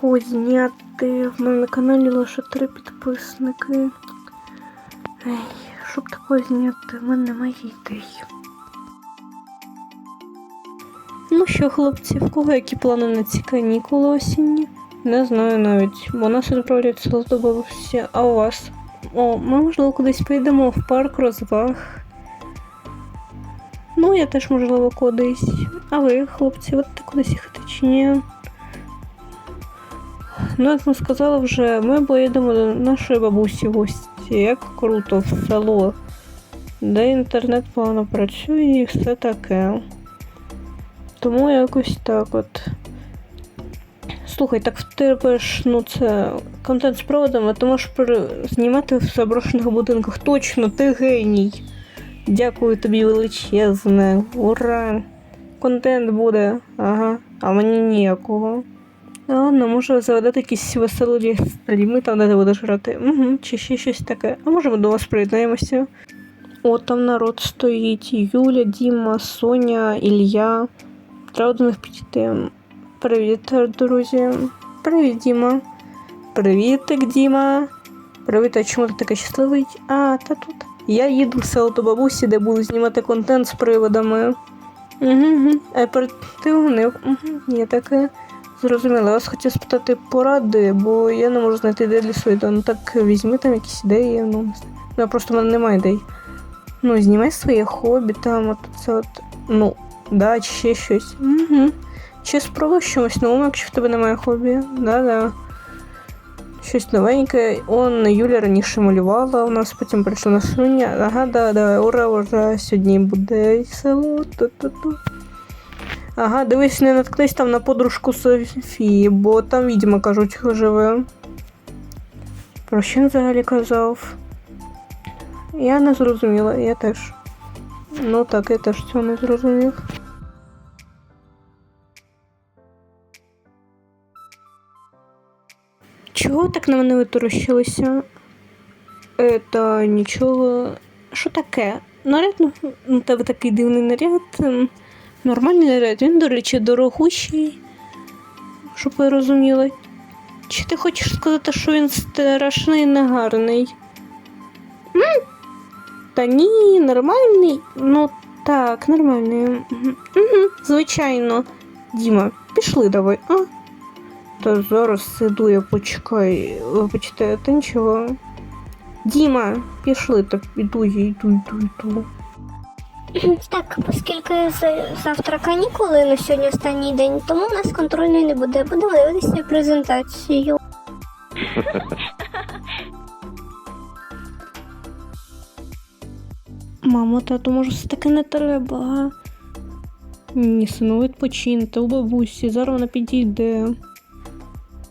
такого зняти. В мене на каналі лише три підписники. Ей, щоб такого зняти, в мене немає ідей. Ну що, хлопці, в кого які плани на ці канікули осінні? Не знаю навіть, бо нас відправляють всі, а у вас? О, ми можливо кудись поїдемо в парк розваг. Ну, я теж, можливо, кудись. А ви, хлопці, от кудись їхати чи ні? Ну, як ми сказали вже, ми поїдемо до нашої бабусі в гості. Як круто в село, де інтернет погано працює і все таке. Тому якось так от. Слухай, так в тебе ну це контент з проводами, ти можеш знімати в заброшених будинках. Точно, ти геній. Дякую тобі величезне. Ура! Контент буде, ага, а мені ніякого. Ладно, може заведати якісь веселі стріми, там де ти будеш грати. Угу, чи ще щось таке. А може ми до вас приєднаємося? О, там народ стоїть. Юля, Діма, Соня, Ілля. Треба до них підійти. Привіт, друзі. Привіт, Діма. Привітик, Діма. Привіт, а чому ти такий щасливий? А, та тут. Я їду в село до бабусі, де буду знімати контент з приводами. Угу, угу. Оперативник. Угу. Я таке зрозуміла. Я вас хотів спитати поради, бо я не можу знайти ідеї для своєї. Ну так візьми там якісь ідеї. Ну, ну просто в мене немає ідей. Ну, знімай своє хобі, там, от це от. Ну, да, чи ще щось. Угу. Чи спробуй щось новому, якщо в тебе немає хобі. Да-да. Щось новеньке. Он Юля раніше малювала, у нас потім прийшла на Соня. Ага, да, да, ура, ура, сьогодні буде село. Ту-ту-ту. Ага, дивись, не наткнись там на подружку Софії, бо там відьма, кажуть, живе. Про що він взагалі казав? Я не зрозуміла, я теж. Ну так, я теж цього не зрозумів. Чого так на мене виторощилися? Е, та нічого. Що таке? Наряд ну, у тебе такий дивний наряд. Нормальний наряд. Він, до речі, дорогущий. Щоб ви розуміли. Чи ти хочеш сказати, що він страшний негарний? М? Та ні, нормальний. Ну так, нормальний. Угу. Звичайно. Діма, пішли давай, а? Та зараз сиду, я почекай. Вибачте, та нічого. Діма, пішли, та іду, я йду, йду, йду. Так, оскільки завтра канікули на сьогодні останній день, тому у нас контрольної не буде. Будемо дивитися презентацію. Мамо, тату, може, все таки не треба. Ні, сину, відпочиньте у бабусі, зараз вона підійде.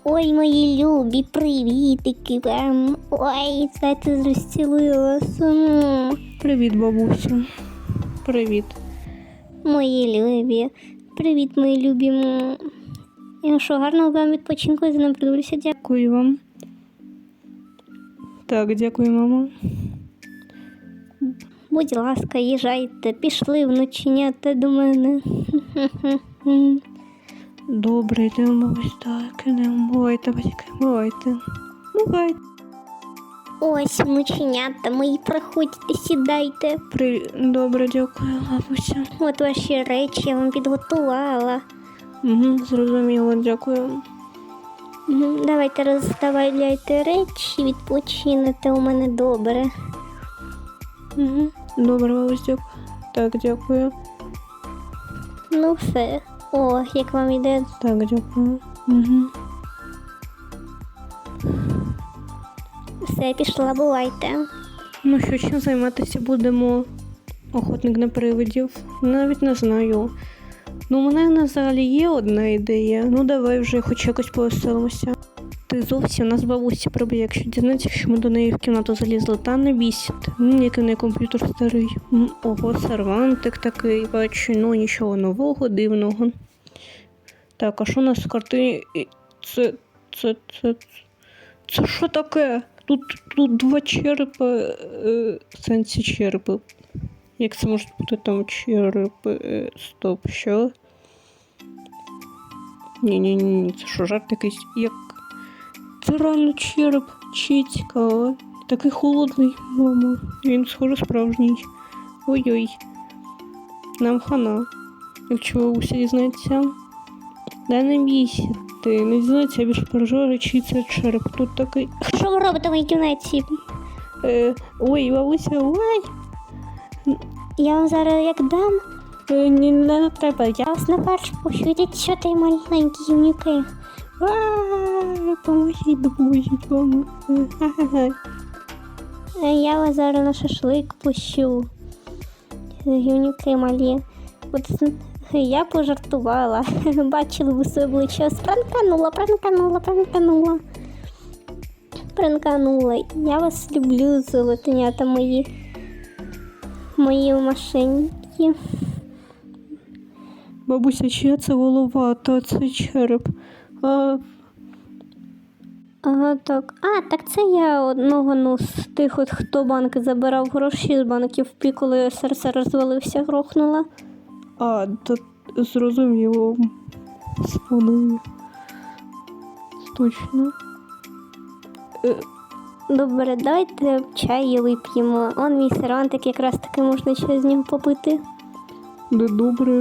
Ой, мої любі, привітики вам. Ой, знаєте, розцілую вас. Привіт, бабусю. Привіт. Мої любі. Привіт, мої любі. І що, гарного вам відпочинку, я за ним придивлюся. Дякую. Вам. Так, дякую, мамо. Будь ласка, їжджайте, пішли вноченята до мене. Добре, йдемо, бабусь, так, йдемо. Бувайте, батьки, бувайте. Бувайте. Ось вноченята мої, проходьте, сідайте. При... Добре, дякую, бабуся. От ваші речі я вам підготувала. Угу, зрозуміло, дякую. Мгм, Давайте розставляйте речі, відпочинете у мене добре. Угу. Добре, бабусь, дякую. Так, дякую. Ну все. О, як вам іде. Так, дякую. Угу. Все, пішла, бувайте. Ну що, чим займатися будемо? Охотник на привидів? Навіть не знаю. Ну, у мене взагалі є одна ідея. Ну давай вже хоч якось повеселимося. Ти зовсім нас бабусі приб'є, якщо дізнається, що ми до неї в кімнату залізли, та не ти. М, Який в неї комп'ютер старий. Ого, сервантик такий, бачу, ну нічого нового, дивного. Так, а що у нас з карти? І Це. це. це. Це що таке? Тут, тут два черепа, е, сенсі черепи. Як це може бути там черепи? Е, стоп, що? Ні-ні-ні, це що, жарт якийсь як. Це реально череп, чи. Такий холодний, мама. Він схоже справжній. Ой-ой. Нам хана. Якщо бабуся дізнається. Да не бійся. Ти не дізнається, я більше переживаю, чий це череп. Тут такий. Робите в моїй кімнаті? Е, ой, бабуся, ой. Я вам зараз як дам, Е, ні, не, не треба. Я вас на першу пущу. Ідіть, що ти маленькі гівнюки. Поможіть, допоможіть вам. Е, Я вас зараз на шашлик пущу. Гівнюки малі. От я пожартувала. Бачили ви своє обличчя. Пранканула, пранканула, пранканула. Пранканула. Я вас люблю, золотенята мої. Мої машинки. Бабуся, чия це голова, та це череп. А, Ага, так. А, так це я одного ну, з тих, от, хто банки забирав гроші з банків пі, коли серце розвалився, грохнула. а та зрозуміло. Споную. Точно. Добре, давайте чай вип'ємо. Он мій сервантик, якраз таки можна щось з нього попити. де добре.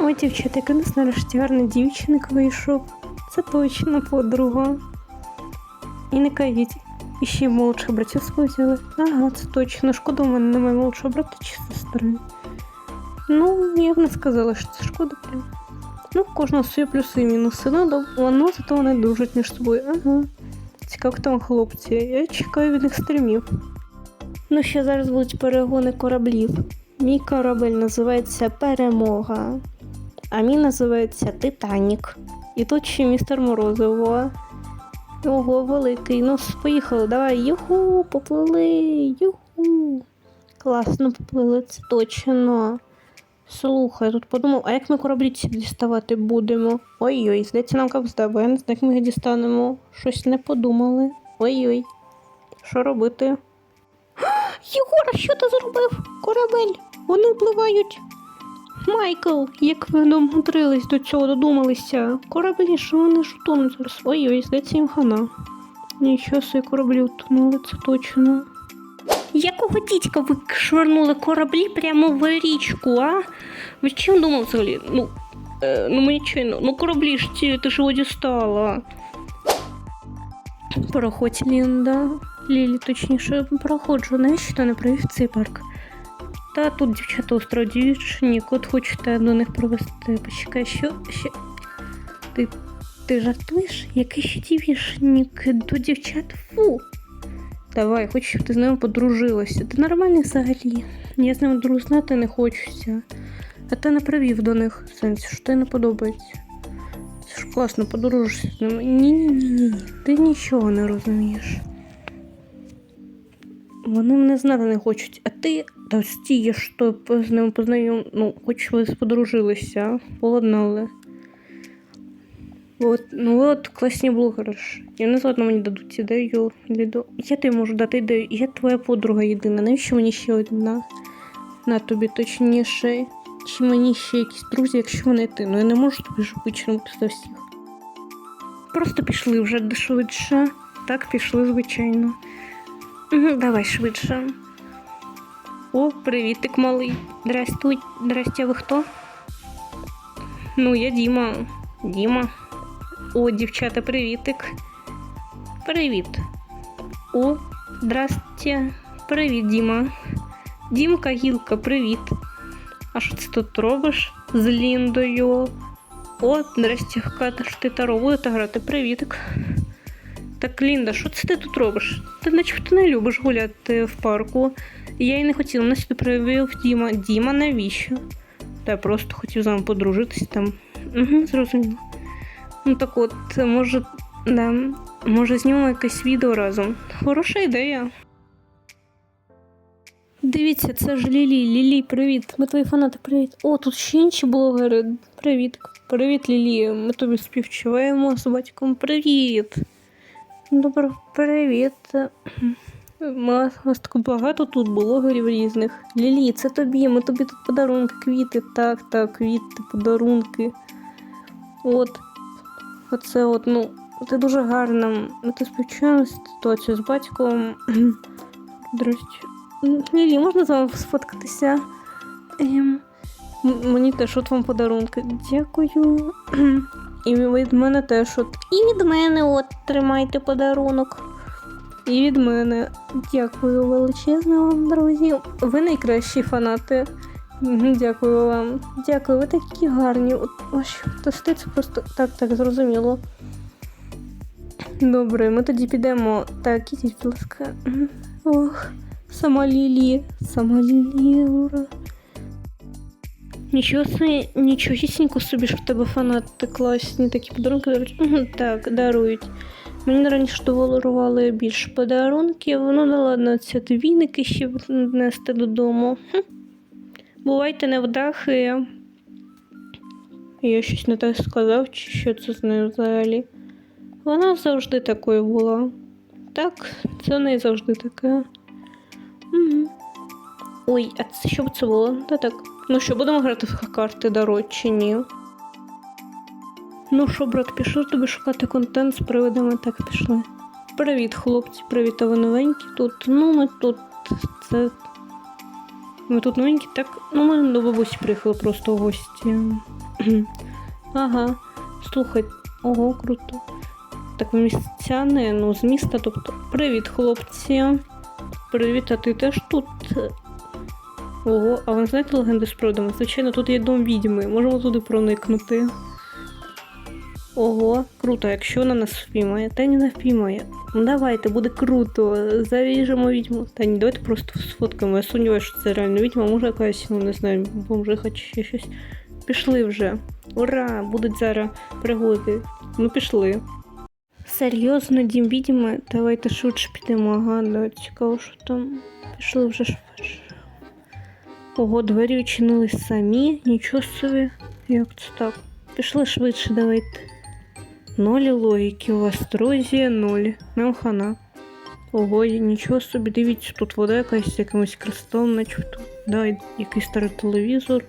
Ой, дівчата, який у нас нарешті гарний дівчиник вийшов. Це точно подруга. І не кажіть, і ще молодших братів схватили. Ага, це точно. Шкода, у мене немає молодшого брата чи сестри. Ну, я б не сказала, що це шкода прям. Ну, кожного свої плюси і мінуси. Ну, воно зато вони дружать між собою. Ага. Цікаво, там хлопці. Я чекаю від них стрімів. Ну, ще зараз будуть перегони кораблів. Мій корабель називається Перемога, а мій називається Титанік. І тут ще містер Морозиво. Ого, великий. Ну, поїхали, давай. Юху, поплили. Юху. Класно поплили, це точно. Слухай, тут подумав, а як ми кораблі ці діставати будемо? Ой-ой, здається, нам капзда, бо я як ми їх дістанемо. Щось не подумали. Ой-ой. Що робити? Єгора, що ти зробив? Корабель. Вони впливають. Майкл, як ви домудрились до цього, додумалися. Кораблі, що вони ж утонуть зараз. Ой-ой, здається, їм хана. Нічого собі кораблі утонули, це точно. Якого дідька ви швирнули кораблі прямо в річку, а? Ви чим думав взагалі? Ну, е, ну мені чайно. Ну кораблі ж ті, ти ж його дістала. Проходь, Лінда. Лілі, точніше, проходжу. Навіщо не привів в цей парк? Та тут дівчата дівчині, от хочете до них провести. Почекай, що ще. Ти, ти жартуєш? Який ще дівчинник до дівчат? Фу. Давай, хочу, щоб ти з ними подружилася. Ти нормальний взагалі. Я з ними друг знати не хочуся. А ти не привів до них в сенсі, що ти не подобається. Це ж класно, подружишся з ними. Ні-ні-ні, ти нічого не розумієш. Вони мене знати не хочуть, а ти та стій, що з ними познайом, ну, хоч ви подружилися, поладнали. От, ну ви от класні блогери ж. Я не згодна мені дадуть ідею. Лідо. Я тобі можу дати ідею. Я твоя подруга єдина. Навіщо мені ще одна? На тобі точніше. Чи мені ще якісь друзі, якщо вони ти? Ну я не можу тобі ж вичерпнути за всіх. Просто пішли вже швидше. Так, пішли, звичайно. Давай швидше. О, привітик малий. Здрастуй. Здрасте, ви хто? Ну, я Діма. Діма. О, дівчата, привітик. Привіт. О, здрасте. Привіт, Діма. Дімка, Гілка, привіт. А що це тут робиш з Ліндою? О, здрасте, що ти таро будете грати. Привітик. Так, Лінда, що це ти тут робиш? Ти начебто не любиш гуляти в парку. Я й не хотіла, мене сюди привів Діма. Діма, навіщо? Та я просто хотів з вами подружитись там. Угу, зрозуміло. Ну так от, може, да, може знімемо якесь відео разом. Хороша ідея. Дивіться, це ж Лілі. Лілі, привіт. Ми твої фанати, привіт. О, тут ще інші блогери. Привіт. Привіт, Лілі. Ми тобі співчуваємо з батьком. Привіт. Добре, привіт. Ма- Нас так багато тут блогерів різних. Лілі, це тобі, ми тобі тут подарунки, квіти, так, так, квіти, подарунки. От. Оце от, ну, ти дуже гарна. Ми ти співчуємо ситуацію з батьком. Лілі, можна з вами сфоткатися? Ем, мені теж от вам подарунки. Дякую. І від мене теж от. І від мене от тримайте подарунок. І від мене. Дякую величезно вам, друзі. Ви найкращі фанати. Дякую вам. Дякую, ви такі гарні. Ось тости це просто так, так зрозуміло. Добре, ми тоді підемо. Так, ідіть, будь ласка. Ох, сама Лілі, сама Лілі, ура. Нічого собі, нічогісінько собі, що в тебе фанати класні, такі подарунки дарують. Так, дарують. Мені раніше дарували більше подарунків. Ну, да ладно, це двійники ще внести додому. Хм. Бувайте невдахи. Я щось не так сказав, чи що це з нею взагалі. Вона завжди такою була. Так, це в неї завжди таке. Угу. Ой, а це що б це було? Та так. Ну що, будемо грати в карти дарують чи ні? Ну що, брат, пішли тобі шукати контент з привидами, так пішли. Привіт, хлопці, привіт, а ви новенькі тут. Ну, ми тут. Це. Ми тут новенькі, так. Ну, ми до бабусі приїхали просто в гості. ага. Слухай, ого, круто. Так, ви містяни, ну, з міста, тобто. Привіт, хлопці. Привіт, а ти теж тут? Ого, а ви знаєте легенди з продами? Звичайно, тут є дом відьми, можемо туди проникнути. Ого, круто, якщо вона нас впіймає, та не впіймає. Ну давайте, буде круто. Заріжемо відьму. Та ні, давайте просто сфоткаємо. Я сумніваюся, що це реально відьма, може якась, ну не знаю, бомжиха чи ще щось. Пішли вже. Ура! Будуть зараз пригоди. Ну пішли. Серйозно, дім відьми? Давайте швидше підемо. Ага, да, цікаво, що там. Пішли вже швидше. Ого, двері відчинились самі, нічого собі. Як це так? Пішли швидше, давайте. Ноль логіки друзі, ноль. Нам хана. Ого, нічого собі, дивіться, тут вода якась з якимось кристалом, начебто. Да, якийсь старий телевізор.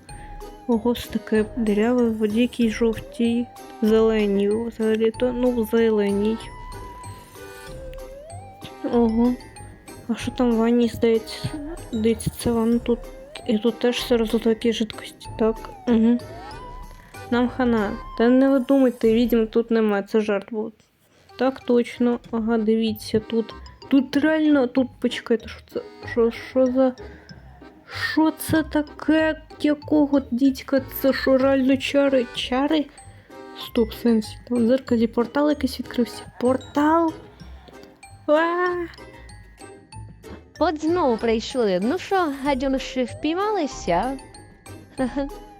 Ого, таке диряве, в воді якійсь жовтій, зеленій, взагалі то, ну, зеленій. Ого. А що там в ванні здається? Дивіться, це ванна тут. І тут теж все розлито жидкості, так? Угу. Нам хана. Та не ви думайте, відьм тут немає, це жарт був. Так точно. Ага, дивіться, тут. Тут реально, тут почекайте, що це. Що, що за. Що це таке? Якого дідька? Це що реально чари? Чари? Стоп, сенсі. Там в дзеркалі портал якийсь відкрився. Портал? А! От знову прийшли. Ну що, гадюнші впіймалися?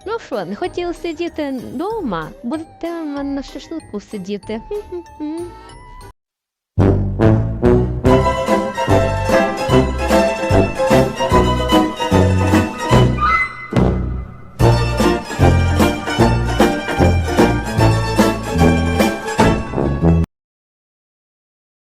Ну що, не хотіли сидіти вдома? Будете на шашлику сидіти. Хм-хм-хм.